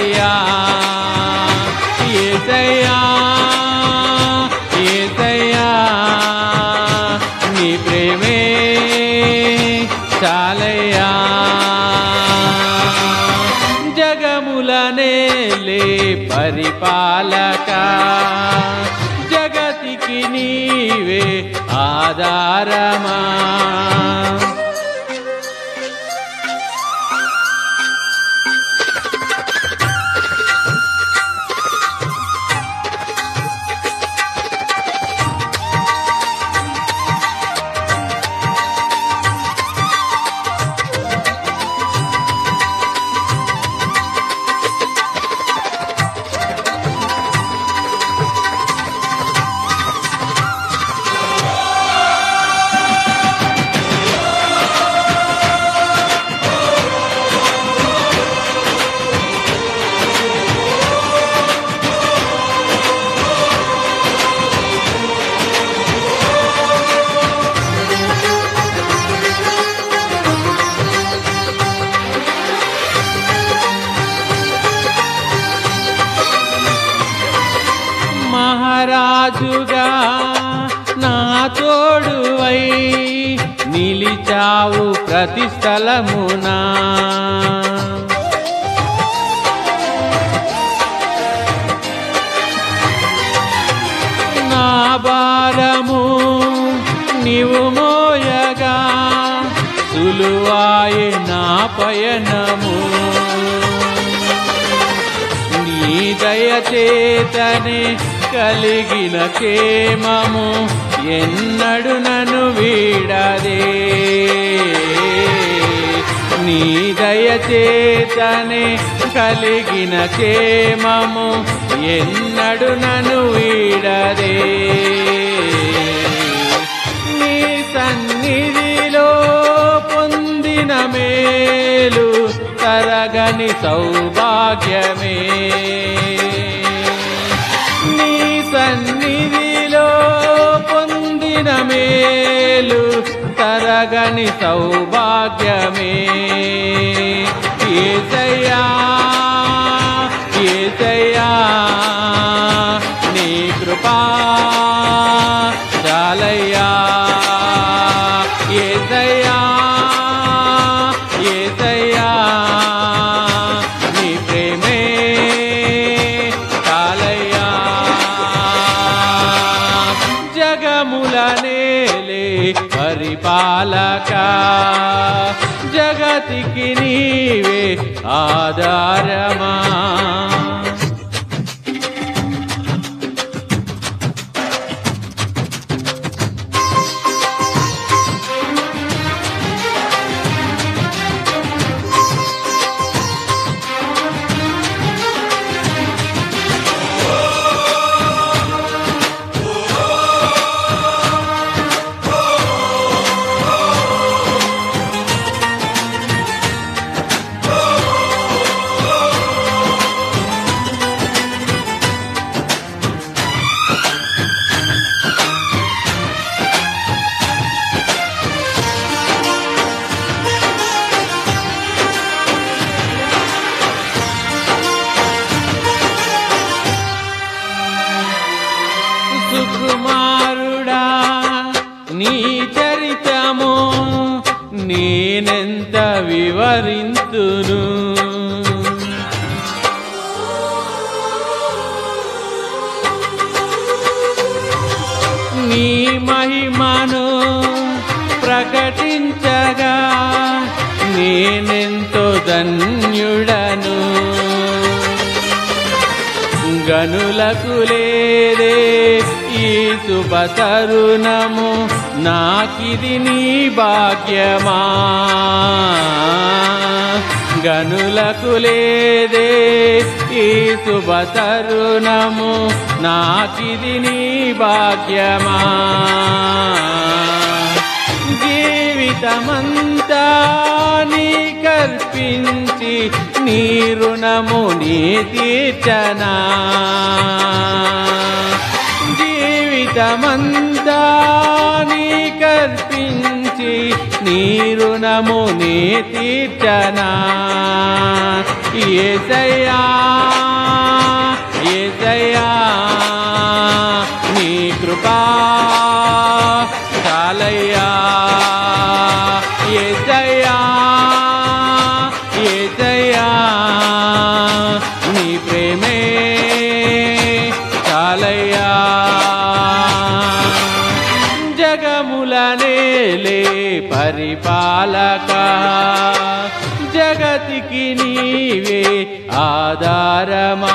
చాలయ్యా ఏసయ్యా ఏసయ్యా నీ ప్రేమే చాలయ్యా. జగములనేలే పరిపాలక జగతికి నీవే ఆధారమా? రాజుగా నా తోడువై నిలిచావు ప్రతి స్థలమునా. నా భారము నీవు మోయగా సులువాయి నా పయనము. నీ దయచేతనే కలిగిన క్షేమము ఎన్నడు నన్ను వీడదే. నీ దయచేతనే కలిగిన క్షేమము ఎన్నడు నన్ను వీడదే. నీ సన్నిధిలో పొందిన మేలు తరగని సౌభాగ్యమే. జరగని సౌభాగ్యమే. ఏసయ్యా ఏసయ్యా నీ కృపా చాలయ్యా. आधारमा నేనెంత వివరింతును? నీ మహిమను ప్రకటించగా నేనెంతో ధన్యుడను. గనులకు లేదే శుభ తరుణము నాకిది నీ భాగ్యమా? గనులకు లేదే ఈ శుభ తరుణము నాకిది నీ భాగ్యమా? జీవితమంతా నీ కల్పించి నీ రుణము నీ తీర్చనా? జీవితమంతా నీ కల్పించి నీ రుణము నీ తీర్చనా? ఏసయ్యా ఏసయ్యా నీ కృపా జగముల నేలే పరిపాలక. జగతికి నీవే ఆధారమా.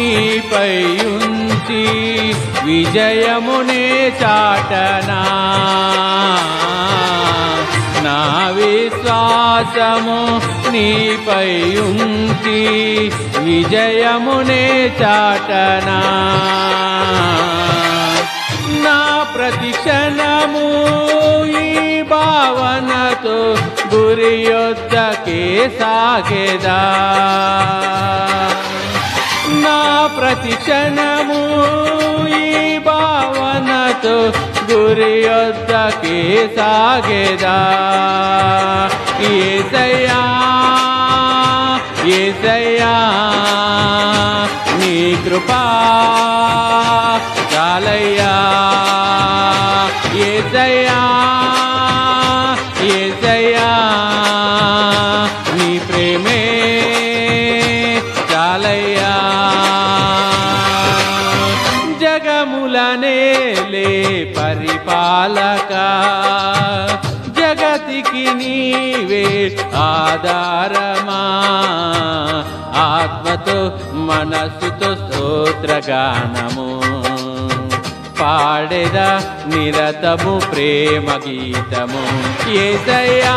నీపై ఉంచి విజయమునే చాటనా. నా విశ్వాసము నీపై ఉంచి విజయమునే చాటనా. నా ప్రతిక్షణము ఈ భావనతో గురి యొద్దకే సాగేదా. నా ప్రతి క్షణము ఈ భావనతో గురి వద్దకి సాగేదా? ఏసయ్యా ఏసయ్యా నీ కృపా జగతికి నీవే ఆధారమా ఆత్మతో మనస్సుతో స్తోత్రగానము పాడెద నిరతము ప్రేమ గీతము ఏసయ్యా ఏసయ్యా